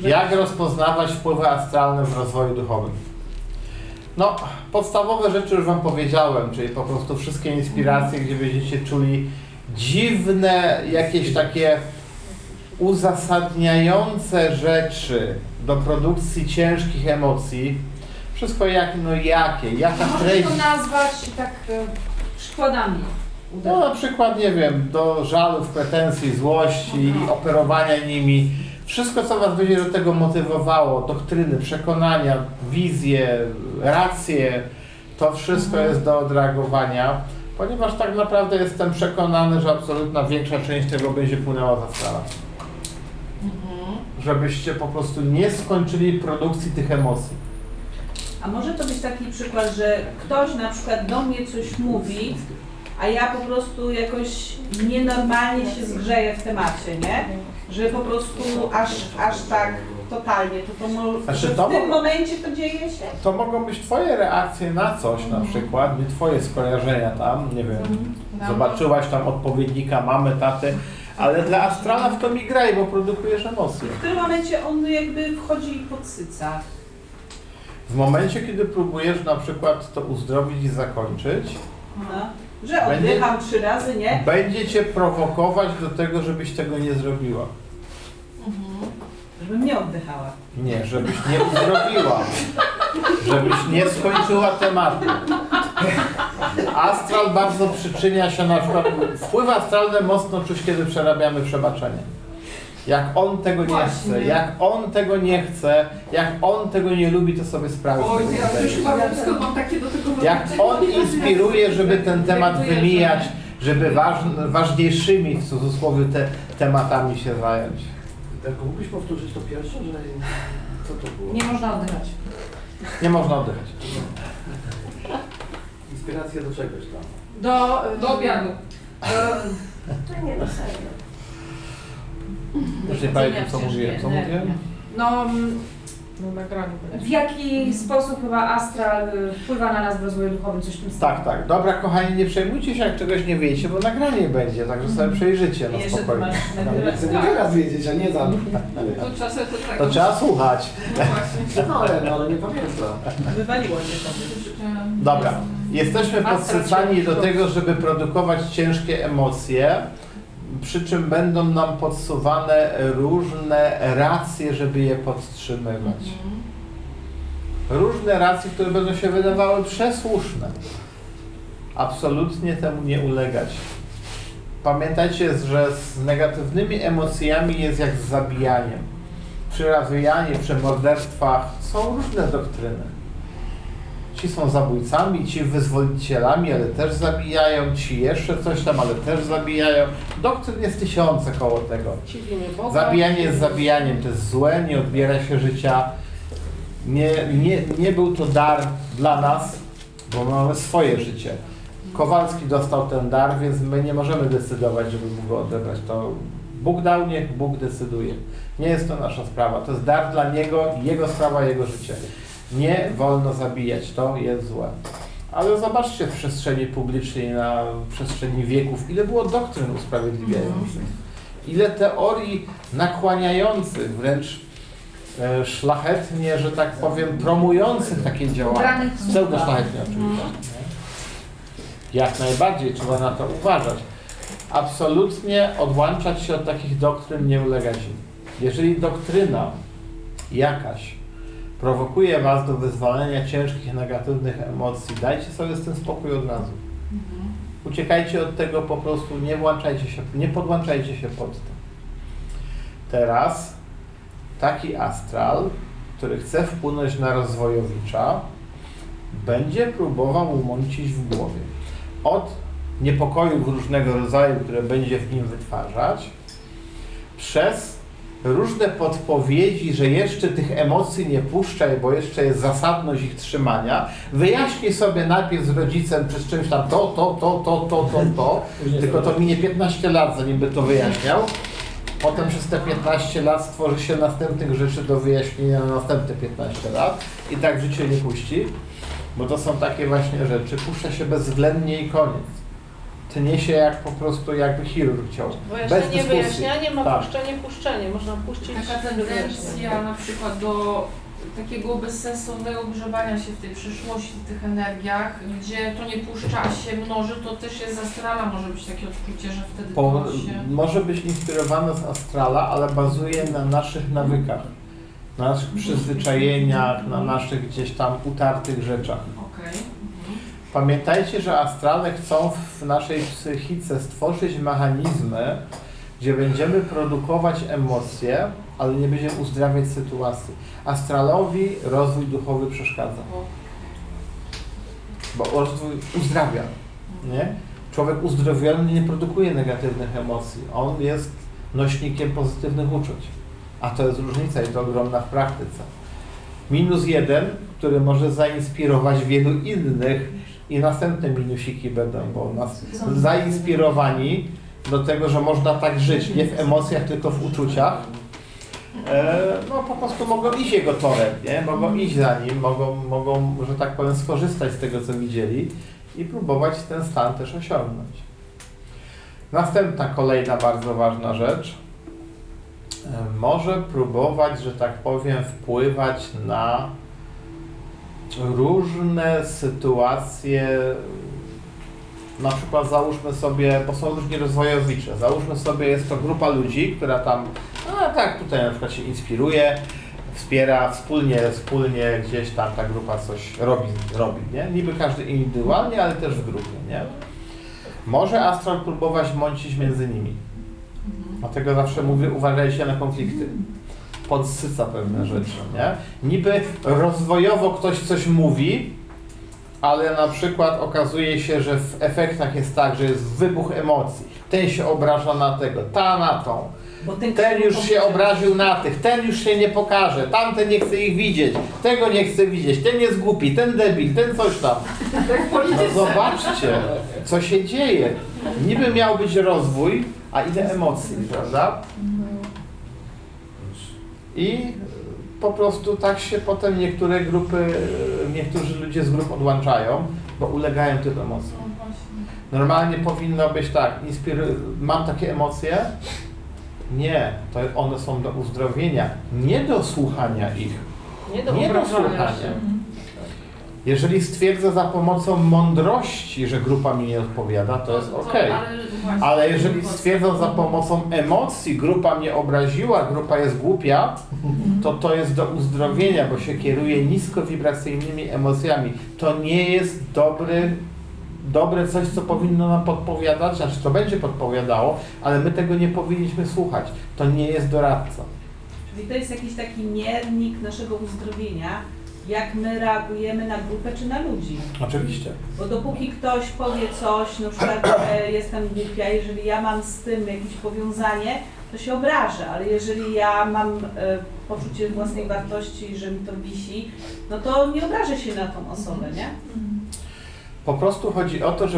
Jak rozpoznawać wpływy astralne w rozwoju duchowym? No, podstawowe rzeczy już Wam powiedziałem, czyli po prostu wszystkie inspiracje, gdzie będziecie czuli dziwne, jakieś takie uzasadniające rzeczy do produkcji ciężkich emocji. Wszystko jak, no jakie, jaka Możesz treść. to nazwać tak e, przykładami. No na przykład, nie wiem, do żalów, pretensji, złości, operowania nimi. Wszystko, co Was będzie do tego motywowało, doktryny, przekonania, wizje, racje, to wszystko Mhm. jest do odreagowania, ponieważ tak naprawdę jestem przekonany, że absolutna większa część tego będzie płynęła za stala. Mhm. Żebyście po prostu nie skończyli produkcji tych emocji. A może to być taki przykład, że ktoś na przykład do mnie coś mówi, a ja po prostu jakoś nienormalnie się zgrzeję w temacie, nie? Że po prostu aż, aż tak totalnie, to, to mo- Znaczy, że w to tym mo- momencie to dzieje się? To mogą być Twoje reakcje na coś na przykład, nie Twoje skojarzenia tam, nie wiem, No. zobaczyłaś tam odpowiednika mamy, taty, ale dla astrala w to mi graj, bo produkujesz emocje. W którym momencie on jakby wchodzi i podsyca? W momencie, kiedy próbujesz na przykład to uzdrowić i zakończyć, No. Że Będzie- oddycham trzy razy, nie? będzie cię prowokować do tego, żebyś tego nie zrobiła. Mhm. Żebym nie oddychała. Nie, żebyś nie uzdrowiła. Żebyś nie skończyła tematu. Astral bardzo przyczynia się na przykład, wpływy astralne mocno czuć, kiedy przerabiamy przebaczenie. Jak on tego nie Właśnie. chce, jak on tego nie chce, jak on tego nie lubi, to sobie sprawy Oj, ja już chyba wiem, skąd mam takie do tego Jak on inspiruje, żeby ten temat wymijać, żeby waż, ważniejszymi w cudzysłowie te tematami się zająć. Tak, mógłbyś powtórzyć to pierwsze, że co to było? Nie można oddychać. Nie można oddychać. Inspiracja do czegoś tam. Do, Do obiadu. To nie do serio. Już nie pamiętam co mówiłem. Co mówiłem? no, mm, No w jaki sposób chyba astral y, wpływa na nas w rozwoju duchowym, coś w tym stylu. Tak, tak. Dobra, kochani, nie przejmujcie się, jak czegoś nie wiecie, bo nagranie będzie, także sobie przejrzycie, no Jeszcze ty spokojnie. masz Ale nagrywać. chcę nie teraz wiedzieć, a nie za To czasem to tak. To trzeba słuchać. No właśnie. No ale, no, ale nie pamiętam. Wywaliło się to. Dobra. Jesteśmy podsycani do tego, żeby produkować ciężkie emocje, przy czym będą nam podsuwane różne racje, żeby je podtrzymywać. Mhm. Różne racje, które będą się wydawały przesłuszne. Absolutnie temu nie ulegać. Pamiętajcie, że z negatywnymi emocjami jest jak z zabijaniem. Przy razwijaniu, przy morderstwach są różne doktryny. Ci są zabójcami, ci wyzwolicielami, ale też zabijają, ci jeszcze coś tam, ale też zabijają. Doktryn jest tysiące koło tego. Zabijanie jest zabijaniem, to jest złe, nie odbiera się życia. Nie, nie, nie był to dar dla nas, bo mamy swoje życie. Kowalski dostał ten dar, więc my nie możemy decydować, żeby mu go odebrać. To Bóg dał, niech Bóg decyduje. Nie jest to nasza sprawa. To jest dar dla Niego, Jego sprawa, Jego życie. Nie wolno zabijać, to jest złe. Ale zobaczcie w przestrzeni publicznej, na przestrzeni wieków, ile było doktryn usprawiedliwiających. Ile teorii nakłaniających, wręcz e, szlachetnie, że tak powiem, promujących takie działania. Pseudo-szlachetnie Mhm. oczywiście. nie? Jak najbardziej trzeba na to uważać. Absolutnie odłączać się od takich doktryn nie ulegać im. Jeżeli doktryna jakaś prowokuje Was do wyzwalenia ciężkich, negatywnych emocji, dajcie sobie z tym spokój od razu. Mhm. Uciekajcie od tego po prostu, nie włączajcie się, nie podłączajcie się pod to. Teraz taki astral, który chce wpłynąć na rozwojowicza, będzie próbował umącić w głowie. Od niepokojów różnego rodzaju, które będzie w nim wytwarzać, przez różne podpowiedzi, że jeszcze tych emocji nie puszczaj, bo jeszcze jest zasadność ich trzymania. Wyjaśnij sobie najpierw z rodzicem przez czymś tam to, to, to, to, to, to, to, tylko to minie 15 lat, zanim by to wyjaśniał. Potem przez te 15 lat stworzy się następnych rzeczy do wyjaśnienia na następne 15 lat i tak życie nie puści, bo to są takie właśnie rzeczy. Puszcza się bezwzględnie i koniec. Tnie się jak po prostu jakby chirurg chciał. Wyjaśnienie, dyskusji. wyjaśnianie ma Tak. puszczenie, puszczenie. Można puścić Taka tendencja na przykład do takiego bezsensownego grzewania się w tej przyszłości, w tych energiach, gdzie to nie puszcza, a się mnoży, to też jest zastrala, może być takie odczucie, że wtedy Po, to się... może być inspirowane z astrala, ale bazuje na naszych nawykach, na naszych przyzwyczajeniach, na naszych gdzieś tam utartych rzeczach. Okej. Pamiętajcie, że astrale chcą w naszej psychice stworzyć mechanizmy, gdzie będziemy produkować emocje, ale nie będziemy uzdrawiać sytuacji. Astralowi rozwój duchowy przeszkadza, bo rozwój uzdrawia. Nie? Człowiek uzdrowiony nie produkuje negatywnych emocji. On jest nośnikiem pozytywnych uczuć. A to jest różnica i to ogromna w praktyce. Minus jeden, który może zainspirować wielu innych i następne minusiki będą, bo nas zainspirowani do tego, że można tak żyć, nie w emocjach, tylko w uczuciach, e, no po prostu mogą iść jego torem, nie? Mogą iść za nim, mogą, mogą, że tak powiem, skorzystać z tego, co widzieli i próbować ten stan też osiągnąć. Następna, kolejna bardzo ważna rzecz. E, Może próbować, że tak powiem, wpływać na różne sytuacje, na przykład załóżmy sobie, bo są różnie rozwojowicze, załóżmy sobie jest to grupa ludzi, która tam, no tak, tutaj na przykład się inspiruje, wspiera, wspólnie, wspólnie gdzieś tam ta grupa coś robi, robi, nie? Niby każdy indywidualnie, ale też w grupie, nie? Może astral próbować mącić między nimi. Dlatego zawsze mówię, uważajcie na konflikty. Podsyca pewne rzeczy, nie? Niby rozwojowo ktoś coś mówi, ale na przykład okazuje się, że w efektach jest tak, że jest wybuch emocji. Ten się obraża na tego, ta na tą. Bo ten, Ten już się obraził na tych, ten już się nie pokaże, tamten nie chce ich widzieć, tego nie chce widzieć, ten jest głupi, ten debil, ten coś tam. No zobaczcie, co się dzieje. Niby miał być rozwój, a ile emocji, prawda? I po prostu tak się potem niektóre grupy, niektórzy ludzie z grup odłączają, bo ulegają tym emocjom. No. Normalnie powinno być tak, inspiru- mam takie emocje? Nie, to one są do uzdrowienia, nie do słuchania ich. Nie do Nie do słuchania. Jeżeli stwierdzę za pomocą mądrości, że grupa mi nie odpowiada, to jest ok. ale jeżeli stwierdzą za pomocą emocji, grupa mnie obraziła, grupa jest głupia, to to jest do uzdrowienia, bo się kieruje niskowibracyjnymi emocjami. To nie jest dobry, dobre coś, co powinno nam podpowiadać, znaczy to będzie podpowiadało, ale my tego nie powinniśmy słuchać. To nie jest doradca. Czyli to jest jakiś taki miernik naszego uzdrowienia, jak my reagujemy na grupę czy na ludzi. Oczywiście. Bo dopóki ktoś powie coś, na przykład jestem głupia, jeżeli ja mam z tym jakieś powiązanie, to się obrażę, ale jeżeli ja mam e, poczucie własnej wartości, że mi to wisi, no to nie obrażę się na tą osobę, nie? Po prostu chodzi o to, żeby